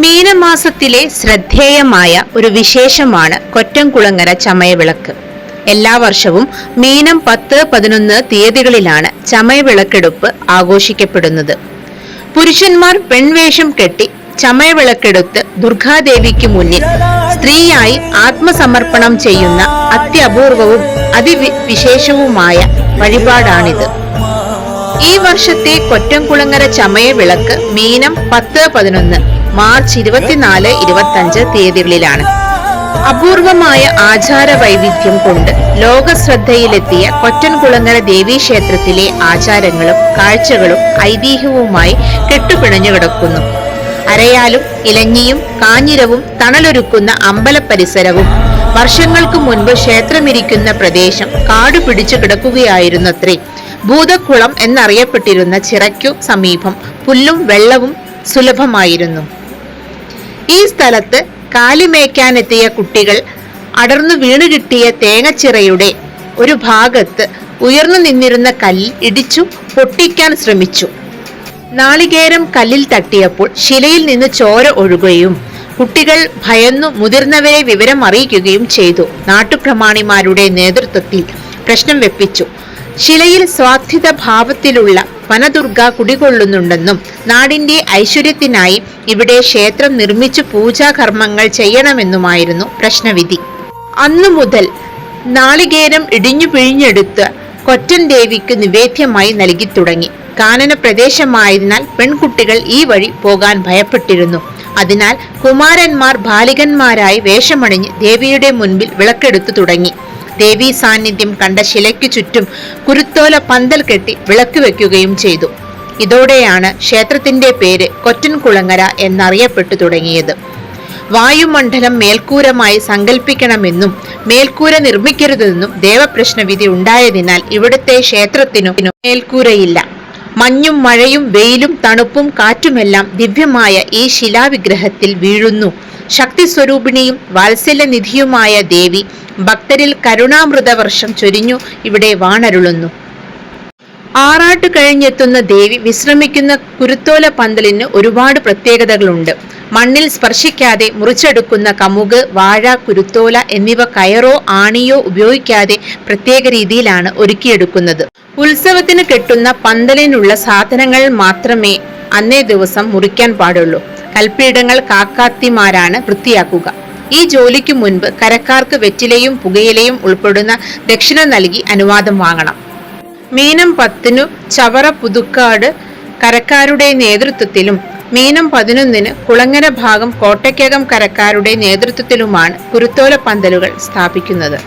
മീനമാസത്തിലെ ശ്രദ്ധേയമായ ഒരു വിശേഷമാണ് കൊറ്റംകുളങ്ങര ചമയവിളക്ക്. എല്ലാ വർഷവും മീനം പത്ത് പതിനൊന്ന് തീയതികളിലാണ് ചമയവിളക്കെടുപ്പ് ആഘോഷിക്കപ്പെടുന്നത്. പുരുഷന്മാർ പെൺവേഷം കെട്ടി ചമയവിളക്കെടുത്ത് ദുർഗാദേവിക്ക് മുന്നിൽ സ്ത്രീയായി ആത്മസമർപ്പണം ചെയ്യുന്ന അത്യപൂർവവും അതിവിശേഷവുമായ വഴിപാടാണിത്. ഈ വർഷത്തെ കൊറ്റംകുളങ്ങര ചമയ വിളക്ക് മീനം പത്ത് പതിനൊന്ന് മാർച്ച് ഇരുപത്തിനാല് ഇരുപത്തഞ്ച് തീയതികളിലാണ്. അപൂർവമായ ആചാര വൈവിധ്യം കൊണ്ട് ലോക ശ്രദ്ധയിലെത്തിയ കൊറ്റൻകുളങ്ങര ദേവീക്ഷേത്രത്തിലെ ആചാരങ്ങളും കാഴ്ചകളും ഐതിഹ്യവുമായി കെട്ടുപിണഞ്ഞു കിടക്കുന്നു. അരയാലും ഇലഞ്ഞിയും കാഞ്ഞിരവും തണലൊരുക്കുന്ന അമ്പല പരിസരവും വർഷങ്ങൾക്ക് മുൻപ് ക്ഷേത്രമിരിക്കുന്ന പ്രദേശം കാട് പിടിച്ചു കിടക്കുകയായിരുന്നത്രേ. ഭൂതക്കുളം എന്നറിയപ്പെട്ടിരുന്ന ചിറയ്ക്കു സമീപം പുല്ലും വെള്ളവും സുലഭമായിരുന്നു. ഈ സ്ഥലത്ത് കാലിമേക്കാനെത്തിയ കുട്ടികൾ അടർന്നു വീണു കിട്ടിയ തേങ്ങച്ചിറയുടെ ഒരു ഭാഗത്ത് ഉയർന്നു നിന്നിരുന്ന കല്ലിൽ ഇടിച്ചു പൊട്ടിക്കാൻ ശ്രമിച്ചു. നാളികേരം കല്ലിൽ തട്ടിയപ്പോൾ ശിലയിൽ നിന്ന് ചോര ഒഴുകുകയും കുട്ടികൾ ഭയന്നു മുതിർന്നവരെ വിവരം അറിയിക്കുകയും ചെയ്തു. നാട്ടുപ്രമാണിമാരുടെ നേതൃത്വത്തിൽ പ്രശ്നം വെപ്പിച്ചു. ശിലയിൽ സ്വാധിത ഭാവത്തിലുള്ള വനദുർഗ കുടികൊള്ളുന്നുണ്ടെന്നും നാടിന്റെ ഐശ്വര്യത്തിനായി ഇവിടെ ക്ഷേത്രം നിർമ്മിച്ചു പൂജാകർമ്മങ്ങൾ ചെയ്യണമെന്നുമായിരുന്നു പ്രശ്നവിധി. അന്നു മുതൽ നാളികേരം ഇടിഞ്ഞു പിഴിഞ്ഞെടുത്ത് കൊറ്റൻ ദേവിക്ക് നിവേദ്യമായി നൽകി തുടങ്ങി. കാനന പ്രദേശമായതിനാൽ പെൺകുട്ടികൾ ഈ വഴി പോകാൻ ഭയപ്പെട്ടിരുന്നു. അതിനാൽ കുമാരന്മാർ ബാലികന്മാരായി വേഷമണിഞ്ഞ് ദേവിയുടെ മുൻപിൽ വിളക്കെടുത്തു തുടങ്ങി. ദേവീ സാന്നിധ്യം കണ്ട ശിലയ്ക്ക് ചുറ്റും കുരുത്തോല പന്തൽ കെട്ടി വിളക്ക് വെക്കുകയും ചെയ്തു. ഇതോടെയാണ് ക്ഷേത്രത്തിന്റെ പേര് കൊറ്റൻകുളങ്ങര എന്നറിയപ്പെട്ടു തുടങ്ങിയത്. വായുമണ്ഡലം മേൽക്കൂരമായി സങ്കല്പിക്കണമെന്നും മേൽക്കൂര നിർമ്മിക്കരുതെന്നും ദേവപ്രശ്നവിധി ഉണ്ടായതിനാൽ ഇവിടുത്തെ ക്ഷേത്രത്തിനു മേൽക്കൂരയില്ല. മഞ്ഞും മഴയും വെയിലും തണുപ്പും കാറ്റുമെല്ലാം ദിവ്യമായ ഈ ശിലാവിഗ്രഹത്തിൽ വീഴുന്നു. ശക്തി സ്വരൂപിണിയും വാത്സല്യനിധിയുമായ ദേവി ഭക്തരിൽ കരുണാമൃത വർഷം ചൊരിഞ്ഞു ഇവിടെ വാണരുളുന്നു. ആറാട്ട് കഴിഞ്ഞെത്തുന്ന ദേവി വിശ്രമിക്കുന്ന കുരുത്തോല പന്തലിന് ഒരുപാട് പ്രത്യേകതകളുണ്ട്. മണ്ണിൽ സ്പർശിക്കാതെ മുറിച്ചെടുക്കുന്ന കമുക് വാഴ കുരുത്തോല എന്നിവ കയറോ ആണിയോ ഉപയോഗിക്കാതെ പ്രത്യേക രീതിയിലാണ് ഒരുക്കിയെടുക്കുന്നത്. ഉത്സവത്തിന് കെട്ടുന്ന പന്തലിനുള്ള സാധനങ്ങൾ മാത്രമേ അന്നേ ദിവസം മുറിക്കാൻ പാടുള്ളൂ. കൽപ്പീഠങ്ങൾ കാക്കാത്തിമാരാണ് വൃത്തിയാക്കുക. ഈ ജോലിക്ക് മുൻപ് കരക്കാർക്ക് വെറ്റിലയും പുകയിലയും ഉൾപ്പെടുന്ന ദക്ഷിണ നൽകി അനുവാദം വാങ്ങണം. മീനം പത്തിനു ചവറ പുതുക്കാട് കരക്കാരുടെ നേതൃത്വത്തിലും മീനം പതിനൊന്നിന് കുളങ്ങര ഭാഗം കോട്ടയ്ക്കകം കരക്കാരുടെ നേതൃത്വത്തിലുമാണ് കുരുത്തോല പന്തലുകൾ സ്ഥാപിക്കുന്നത്.